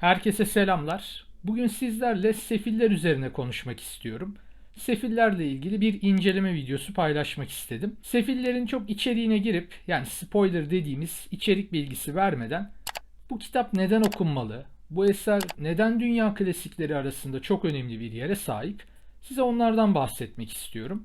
Herkese selamlar. Bugün sizlerle sefiller üzerine konuşmak istiyorum. Sefillerle ilgili bir inceleme videosu paylaşmak istedim. Sefillerin çok içeriğine girip yani spoiler dediğimiz içerik bilgisi vermeden bu kitap neden okunmalı? Bu eser neden dünya klasikleri arasında çok önemli bir yere sahip? Size onlardan bahsetmek istiyorum.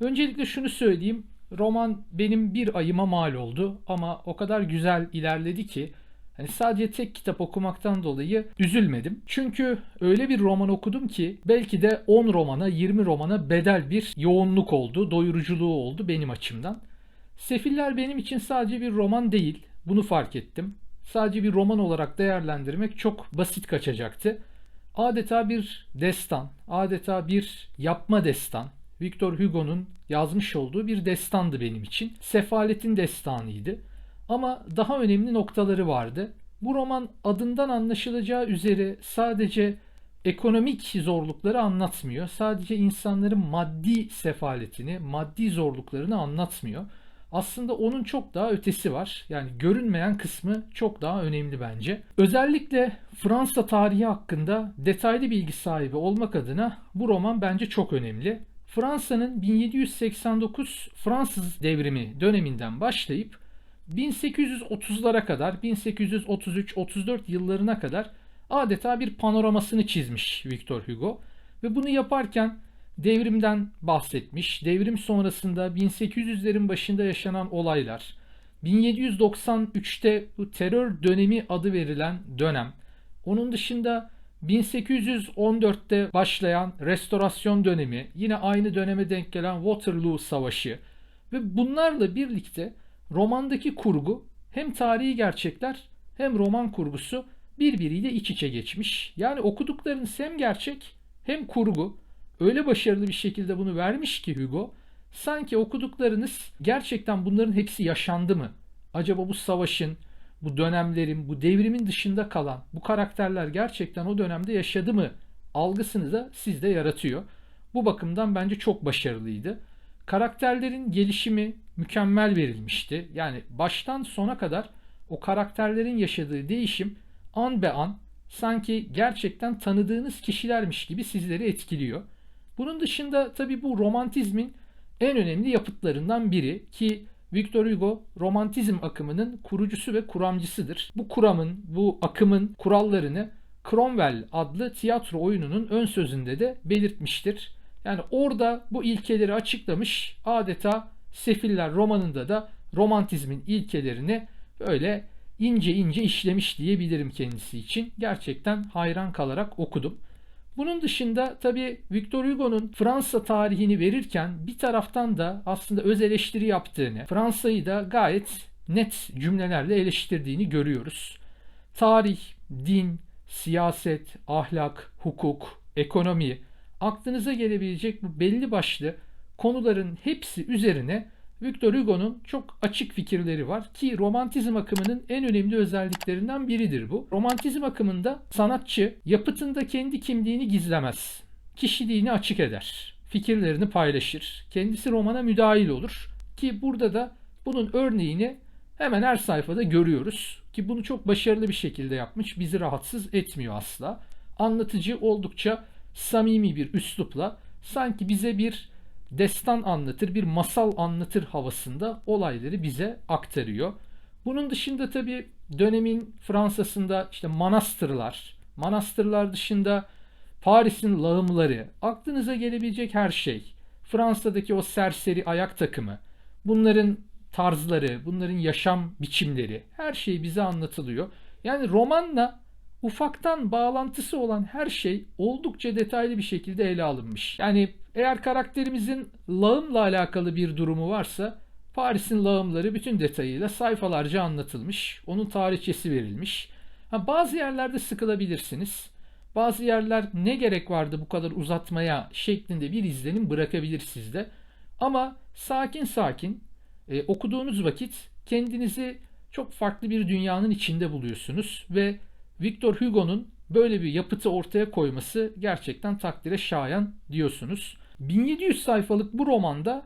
Öncelikle şunu söyleyeyim. Roman benim bir ayıma mal oldu ama o kadar güzel ilerledi ki Hani sadece tek kitap okumaktan dolayı üzülmedim. Çünkü öyle bir roman okudum ki belki de 10 romana 20 romana bedel bir yoğunluk oldu, doyuruculuğu oldu benim açımdan. Sefiller benim için sadece bir roman değil. Bunu fark ettim. Sadece bir roman olarak değerlendirmek çok basit kaçacaktı. Adeta bir destan, adeta bir yapma destan. Victor Hugo'nun yazmış olduğu bir destandı benim için. Sefaletin destanıydı. Ama daha önemli noktaları vardı. Bu roman adından anlaşılacağı üzere sadece ekonomik zorlukları anlatmıyor. Sadece insanların maddi sefaletini, maddi zorluklarını anlatmıyor. Aslında onun çok daha ötesi var. Yani görünmeyen kısmı çok daha önemli bence. Özellikle Fransa tarihi hakkında detaylı bilgi sahibi olmak adına bu roman bence çok önemli. Fransa'nın 1789 Fransız devrimi döneminden başlayıp 1830'lara kadar 1833-34 yıllarına kadar adeta bir panoramasını çizmiş Victor Hugo ve bunu yaparken devrimden bahsetmiş. Devrim sonrasında 1800'lerin başında yaşanan olaylar, 1793'te bu terör dönemi adı verilen dönem, onun dışında 1814'te başlayan restorasyon dönemi, yine aynı döneme denk gelen Waterloo Savaşı ve bunlarla birlikte romandaki kurgu hem tarihi gerçekler hem roman kurgusu birbiriyle iç içe geçmiş. Yani okuduklarınız hem gerçek hem kurgu. Öyle başarılı bir şekilde bunu vermiş ki Hugo. Sanki okuduklarınız gerçekten bunların hepsi yaşandı mı? Acaba bu savaşın, bu dönemlerin, bu devrimin dışında kalan bu karakterler gerçekten o dönemde yaşadı mı? Algısını da sizde yaratıyor. Bu bakımdan bence çok başarılıydı. Karakterlerin gelişimi mükemmel verilmişti. Yani baştan sona kadar o karakterlerin yaşadığı değişim an be an sanki gerçekten tanıdığınız kişilermiş gibi sizleri etkiliyor. Bunun dışında tabi bu romantizmin en önemli yapıtlarından biri ki Victor Hugo romantizm akımının kurucusu ve kuramcısıdır. Bu kuramın, bu akımın kurallarını Cromwell adlı tiyatro oyununun ön sözünde de belirtmiştir. Yani orada bu ilkeleri açıklamış adeta Sefiller romanında da romantizmin ilkelerini böyle ince ince işlemiş diyebilirim kendisi için. Gerçekten hayran kalarak okudum. Bunun dışında tabii Victor Hugo'nun Fransa tarihini verirken bir taraftan da aslında öz eleştiri yaptığını, Fransa'yı da gayet net cümlelerle eleştirdiğini görüyoruz. Tarih, din, siyaset, ahlak, hukuk, ekonomi, aklınıza gelebilecek bu belli başlı konuların hepsi üzerine Victor Hugo'nun çok açık fikirleri var ki romantizm akımının en önemli özelliklerinden biridir bu. Romantizm akımında sanatçı yapıtında kendi kimliğini gizlemez. Kişiliğini açık eder. Fikirlerini paylaşır. Kendisi romana müdahil olur. Ki burada da bunun örneğini hemen her sayfada görüyoruz. Ki bunu çok başarılı bir şekilde yapmış. Bizi rahatsız etmiyor asla. Anlatıcı oldukça samimi bir üslupla sanki bize bir destan anlatır, bir masal anlatır havasında olayları bize aktarıyor. Bunun dışında tabi dönemin Fransa'sında işte manastırlar, manastırlar dışında Paris'in lağımları, aklınıza gelebilecek her şey. Fransa'daki o serseri ayak takımı, bunların tarzları, bunların yaşam biçimleri, her şey bize anlatılıyor. Yani romanla ufaktan bağlantısı olan her şey oldukça detaylı bir şekilde ele alınmış. Yani eğer karakterimizin lağımla alakalı bir durumu varsa Paris'in lağımları bütün detayıyla sayfalarca anlatılmış. Onun tarihçesi verilmiş. Ha, bazı yerlerde sıkılabilirsiniz. Bazı yerler ne gerek vardı bu kadar uzatmaya şeklinde bir izlenim bırakabilir sizde. Ama sakin sakin e, okuduğunuz vakit kendinizi çok farklı bir dünyanın içinde buluyorsunuz ve Victor Hugo'nun böyle bir yapıtı ortaya koyması gerçekten takdire şayan diyorsunuz. 1700 sayfalık bu romanda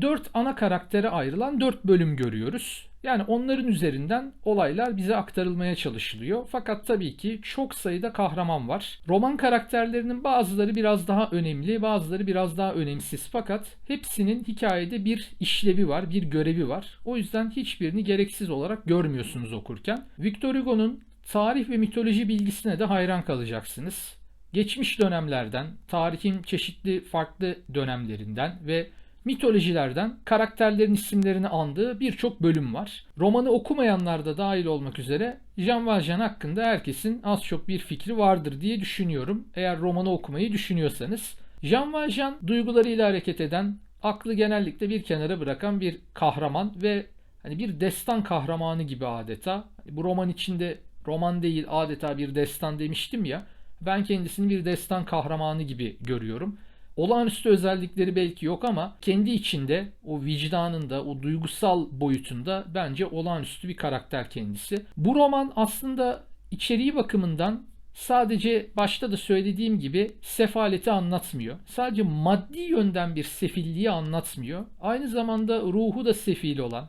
dört ana karaktere ayrılan dört bölüm görüyoruz. Yani onların üzerinden olaylar bize aktarılmaya çalışılıyor. Fakat tabii ki çok sayıda kahraman var. Roman karakterlerinin bazıları biraz daha önemli, bazıları biraz daha önemsiz. Fakat hepsinin hikayede bir işlevi var, bir görevi var. O yüzden hiçbirini gereksiz olarak görmüyorsunuz okurken. Victor Hugo'nun tarih ve mitoloji bilgisine de hayran kalacaksınız. Geçmiş dönemlerden, tarihin çeşitli farklı dönemlerinden ve mitolojilerden karakterlerin isimlerini andığı birçok bölüm var. Romanı okumayanlar da dahil olmak üzere Jean Valjean hakkında herkesin az çok bir fikri vardır diye düşünüyorum. Eğer romanı okumayı düşünüyorsanız. Jean Valjean duygularıyla hareket eden, aklı genellikle bir kenara bırakan bir kahraman ve hani bir destan kahramanı gibi adeta. Bu roman içinde roman değil adeta bir destan demiştim ya. Ben kendisini bir destan kahramanı gibi görüyorum. Olağanüstü özellikleri belki yok ama kendi içinde o vicdanında, o duygusal boyutunda bence olağanüstü bir karakter kendisi. Bu roman aslında içeriği bakımından sadece başta da söylediğim gibi sefaleti anlatmıyor. Sadece maddi yönden bir sefilliği anlatmıyor. Aynı zamanda ruhu da sefil olan,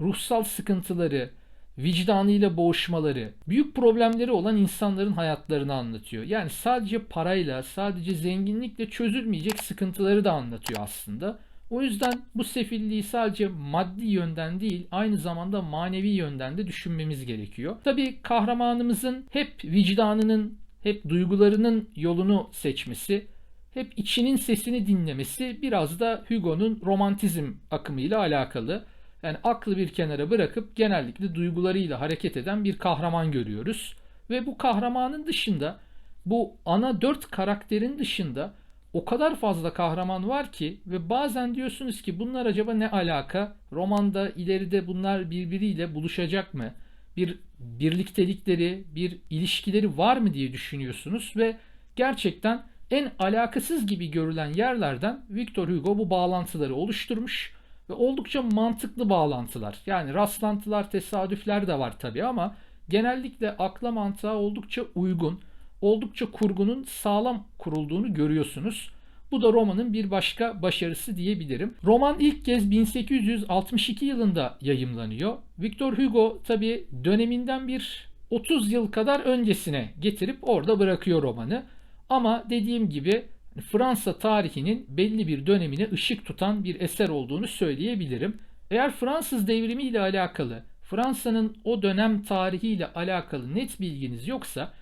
ruhsal sıkıntıları, vicdanıyla boğuşmaları, büyük problemleri olan insanların hayatlarını anlatıyor. Yani sadece parayla, sadece zenginlikle çözülmeyecek sıkıntıları da anlatıyor aslında. O yüzden bu sefilliği sadece maddi yönden değil, aynı zamanda manevi yönden de düşünmemiz gerekiyor. Tabii kahramanımızın hep vicdanının, hep duygularının yolunu seçmesi, hep içinin sesini dinlemesi biraz da Hugo'nun romantizm akımıyla alakalı. Yani aklı bir kenara bırakıp genellikle duygularıyla hareket eden bir kahraman görüyoruz. Ve bu kahramanın dışında bu ana dört karakterin dışında o kadar fazla kahraman var ki ve bazen diyorsunuz ki bunlar acaba ne alaka? Romanda ileride bunlar birbiriyle buluşacak mı? Bir birliktelikleri, bir ilişkileri var mı diye düşünüyorsunuz ve gerçekten en alakasız gibi görülen yerlerden Victor Hugo bu bağlantıları oluşturmuş ve oldukça mantıklı bağlantılar. Yani rastlantılar, tesadüfler de var tabii ama genellikle akla mantığa oldukça uygun, oldukça kurgunun sağlam kurulduğunu görüyorsunuz. Bu da romanın bir başka başarısı diyebilirim. Roman ilk kez 1862 yılında yayımlanıyor. Victor Hugo tabi döneminden bir 30 yıl kadar öncesine getirip orada bırakıyor romanı. Ama dediğim gibi Fransa tarihinin belli bir dönemine ışık tutan bir eser olduğunu söyleyebilirim. Eğer Fransız devrimi ile alakalı, Fransa'nın o dönem tarihiyle alakalı net bilginiz yoksa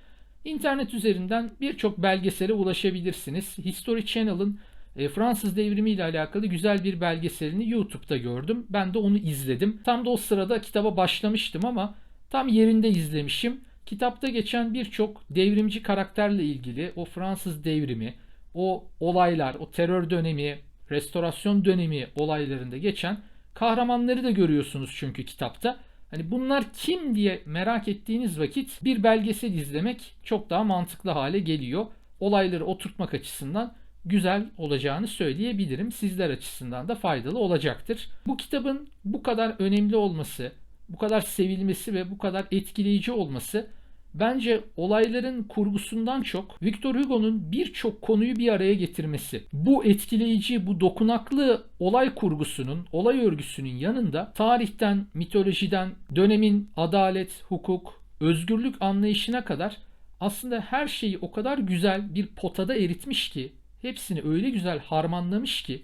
internet üzerinden birçok belgesele ulaşabilirsiniz. History Channel'ın e, Fransız devrimi ile alakalı güzel bir belgeselini YouTube'da gördüm. Ben de onu izledim. Tam da o sırada kitaba başlamıştım ama tam yerinde izlemişim. Kitapta geçen birçok devrimci karakterle ilgili o Fransız devrimi, o olaylar, o terör dönemi, restorasyon dönemi olaylarında geçen kahramanları da görüyorsunuz çünkü kitapta. Hani bunlar kim diye merak ettiğiniz vakit bir belgesel izlemek çok daha mantıklı hale geliyor. Olayları oturtmak açısından güzel olacağını söyleyebilirim. Sizler açısından da faydalı olacaktır. Bu kitabın bu kadar önemli olması, bu kadar sevilmesi ve bu kadar etkileyici olması Bence olayların kurgusundan çok Victor Hugo'nun birçok konuyu bir araya getirmesi. Bu etkileyici, bu dokunaklı olay kurgusunun, olay örgüsünün yanında tarihten, mitolojiden, dönemin adalet, hukuk, özgürlük anlayışına kadar aslında her şeyi o kadar güzel bir potada eritmiş ki, hepsini öyle güzel harmanlamış ki,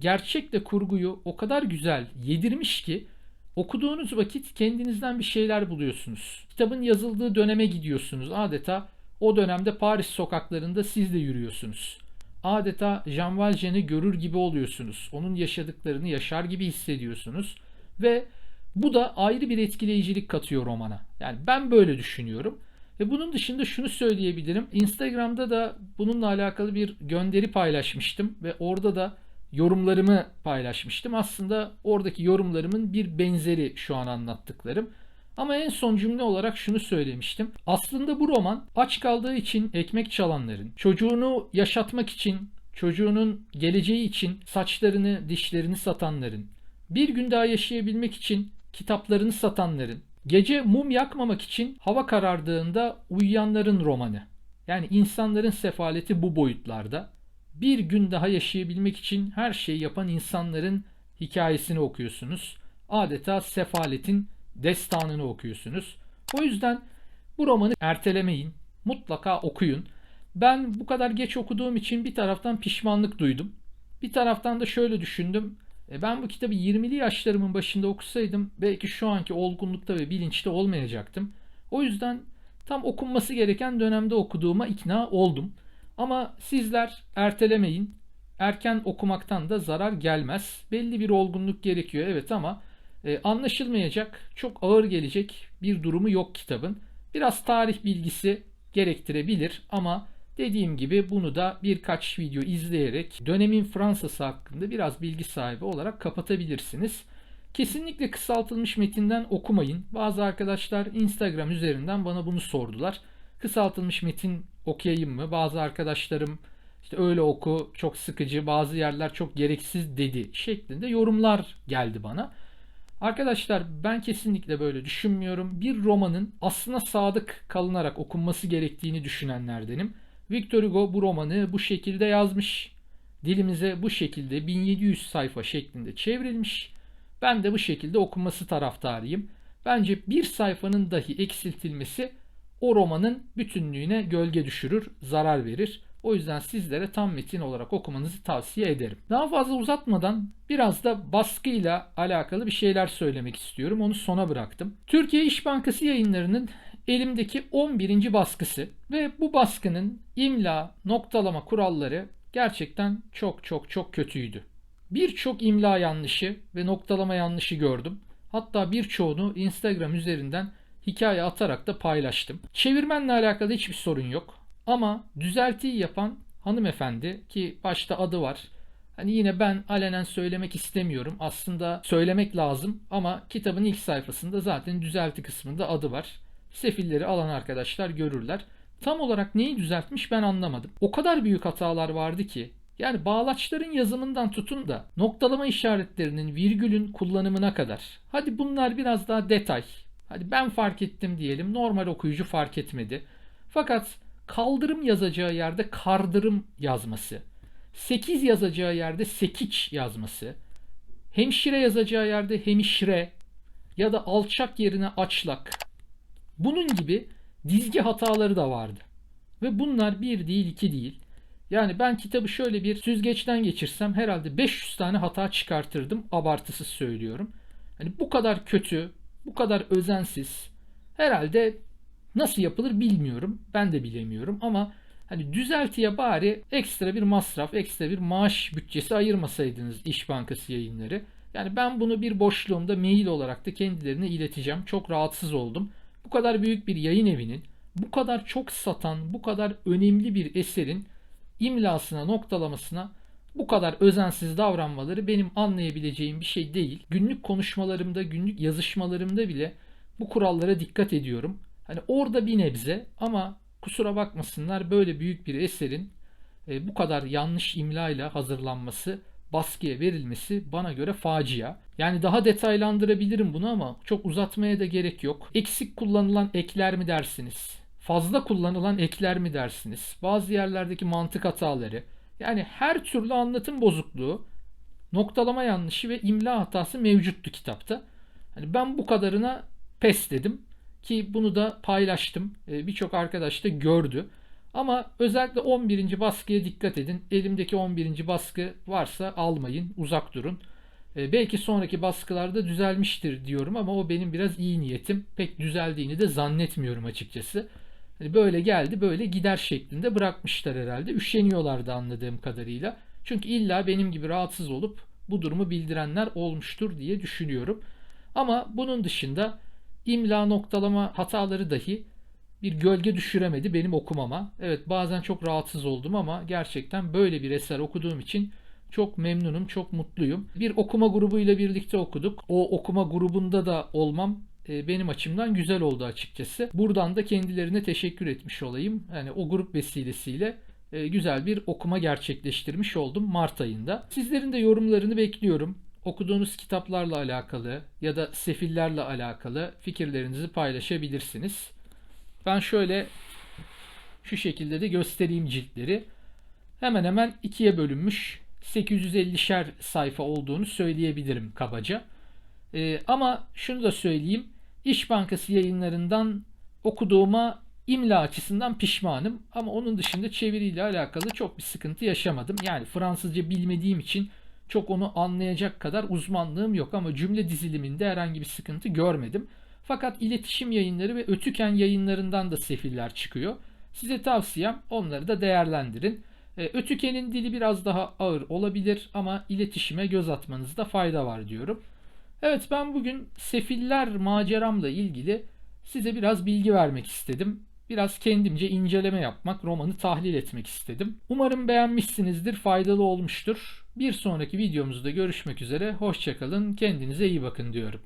gerçekle kurguyu o kadar güzel yedirmiş ki Okuduğunuz vakit kendinizden bir şeyler buluyorsunuz. Kitabın yazıldığı döneme gidiyorsunuz. Adeta o dönemde Paris sokaklarında siz de yürüyorsunuz. Adeta Jean Valjean'i görür gibi oluyorsunuz. Onun yaşadıklarını yaşar gibi hissediyorsunuz. Ve bu da ayrı bir etkileyicilik katıyor romana. Yani ben böyle düşünüyorum. Ve bunun dışında şunu söyleyebilirim. Instagram'da da bununla alakalı bir gönderi paylaşmıştım ve orada da yorumlarımı paylaşmıştım. Aslında oradaki yorumlarımın bir benzeri şu an anlattıklarım. Ama en son cümle olarak şunu söylemiştim. Aslında bu roman aç kaldığı için ekmek çalanların, çocuğunu yaşatmak için, çocuğunun geleceği için saçlarını, dişlerini satanların, bir gün daha yaşayabilmek için kitaplarını satanların, gece mum yakmamak için hava karardığında uyuyanların romanı. Yani insanların sefaleti bu boyutlarda bir gün daha yaşayabilmek için her şeyi yapan insanların hikayesini okuyorsunuz. Adeta sefaletin destanını okuyorsunuz. O yüzden bu romanı ertelemeyin. Mutlaka okuyun. Ben bu kadar geç okuduğum için bir taraftan pişmanlık duydum. Bir taraftan da şöyle düşündüm. E ben bu kitabı 20'li yaşlarımın başında okusaydım belki şu anki olgunlukta ve bilinçte olmayacaktım. O yüzden tam okunması gereken dönemde okuduğuma ikna oldum. Ama sizler ertelemeyin. Erken okumaktan da zarar gelmez. Belli bir olgunluk gerekiyor evet ama e, anlaşılmayacak, çok ağır gelecek bir durumu yok kitabın. Biraz tarih bilgisi gerektirebilir ama dediğim gibi bunu da birkaç video izleyerek dönemin Fransa'sı hakkında biraz bilgi sahibi olarak kapatabilirsiniz. Kesinlikle kısaltılmış metinden okumayın. Bazı arkadaşlar Instagram üzerinden bana bunu sordular. Kısaltılmış metin okuyayım mı? Bazı arkadaşlarım işte öyle oku çok sıkıcı bazı yerler çok gereksiz dedi şeklinde yorumlar geldi bana. Arkadaşlar ben kesinlikle böyle düşünmüyorum. Bir romanın aslına sadık kalınarak okunması gerektiğini düşünenlerdenim. Victor Hugo bu romanı bu şekilde yazmış. Dilimize bu şekilde 1700 sayfa şeklinde çevrilmiş. Ben de bu şekilde okunması taraftarıyım. Bence bir sayfanın dahi eksiltilmesi o romanın bütünlüğüne gölge düşürür, zarar verir. O yüzden sizlere tam metin olarak okumanızı tavsiye ederim. Daha fazla uzatmadan biraz da baskıyla alakalı bir şeyler söylemek istiyorum. Onu sona bıraktım. Türkiye İş Bankası yayınlarının elimdeki 11. baskısı ve bu baskının imla, noktalama kuralları gerçekten çok çok çok kötüydü. Birçok imla yanlışı ve noktalama yanlışı gördüm. Hatta birçoğunu Instagram üzerinden hikaye atarak da paylaştım. Çevirmenle alakalı hiçbir sorun yok. Ama düzeltiyi yapan hanımefendi ki başta adı var. Hani yine ben alenen söylemek istemiyorum. Aslında söylemek lazım ama kitabın ilk sayfasında zaten düzelti kısmında adı var. Sefilleri alan arkadaşlar görürler. Tam olarak neyi düzeltmiş ben anlamadım. O kadar büyük hatalar vardı ki yani bağlaçların yazımından tutun da noktalama işaretlerinin virgülün kullanımına kadar. Hadi bunlar biraz daha detay. Hadi ben fark ettim diyelim. Normal okuyucu fark etmedi. Fakat kaldırım yazacağı yerde kardırım yazması, 8 yazacağı yerde sekiç yazması, hemşire yazacağı yerde hemişre ya da alçak yerine açlak. Bunun gibi dizgi hataları da vardı. Ve bunlar bir değil iki değil. Yani ben kitabı şöyle bir süzgeçten geçirsem herhalde 500 tane hata çıkartırdım. Abartısız söylüyorum. Hani bu kadar kötü, bu kadar özensiz. Herhalde Nasıl yapılır bilmiyorum. Ben de bilemiyorum ama hani düzeltiye bari ekstra bir masraf, ekstra bir maaş bütçesi ayırmasaydınız İş Bankası yayınları. Yani ben bunu bir boşluğumda mail olarak da kendilerine ileteceğim. Çok rahatsız oldum. Bu kadar büyük bir yayın evinin bu kadar çok satan, bu kadar önemli bir eserin imlasına, noktalamasına bu kadar özensiz davranmaları benim anlayabileceğim bir şey değil. Günlük konuşmalarımda, günlük yazışmalarımda bile bu kurallara dikkat ediyorum. Hani orada bir nebze ama kusura bakmasınlar böyle büyük bir eserin e, bu kadar yanlış imlayla hazırlanması, baskıya verilmesi bana göre facia. Yani daha detaylandırabilirim bunu ama çok uzatmaya da gerek yok. Eksik kullanılan ekler mi dersiniz? Fazla kullanılan ekler mi dersiniz? Bazı yerlerdeki mantık hataları. Yani her türlü anlatım bozukluğu, noktalama yanlışı ve imla hatası mevcuttu kitapta. Hani ben bu kadarına pes dedim. Ki bunu da paylaştım. E, Birçok arkadaş da gördü. Ama özellikle 11. baskıya dikkat edin. Elimdeki 11. baskı varsa almayın, uzak durun. E, belki sonraki baskılarda düzelmiştir diyorum ama o benim biraz iyi niyetim. Pek düzeldiğini de zannetmiyorum açıkçası. Yani böyle geldi, böyle gider şeklinde bırakmışlar herhalde. Üşeniyorlardı anladığım kadarıyla. Çünkü illa benim gibi rahatsız olup bu durumu bildirenler olmuştur diye düşünüyorum. Ama bunun dışında imla noktalama hataları dahi bir gölge düşüremedi benim okumama. Evet bazen çok rahatsız oldum ama gerçekten böyle bir eser okuduğum için çok memnunum, çok mutluyum. Bir okuma grubuyla birlikte okuduk. O okuma grubunda da olmam benim açımdan güzel oldu açıkçası. Buradan da kendilerine teşekkür etmiş olayım. Yani o grup vesilesiyle e, güzel bir okuma gerçekleştirmiş oldum Mart ayında. Sizlerin de yorumlarını bekliyorum okuduğunuz kitaplarla alakalı ya da sefillerle alakalı fikirlerinizi paylaşabilirsiniz. Ben şöyle şu şekilde de göstereyim ciltleri. Hemen hemen ikiye bölünmüş 850'şer sayfa olduğunu söyleyebilirim kabaca. Ee, ama şunu da söyleyeyim. İş Bankası yayınlarından okuduğuma imla açısından pişmanım. Ama onun dışında çeviriyle alakalı çok bir sıkıntı yaşamadım. Yani Fransızca bilmediğim için çok onu anlayacak kadar uzmanlığım yok ama cümle diziliminde herhangi bir sıkıntı görmedim. Fakat iletişim yayınları ve Ötüken yayınlarından da sefiller çıkıyor. Size tavsiyem onları da değerlendirin. Ee, Ötüken'in dili biraz daha ağır olabilir ama iletişime göz atmanızda fayda var diyorum. Evet ben bugün sefiller maceramla ilgili size biraz bilgi vermek istedim. Biraz kendimce inceleme yapmak, romanı tahlil etmek istedim. Umarım beğenmişsinizdir, faydalı olmuştur. Bir sonraki videomuzda görüşmek üzere. Hoşçakalın, kendinize iyi bakın diyorum.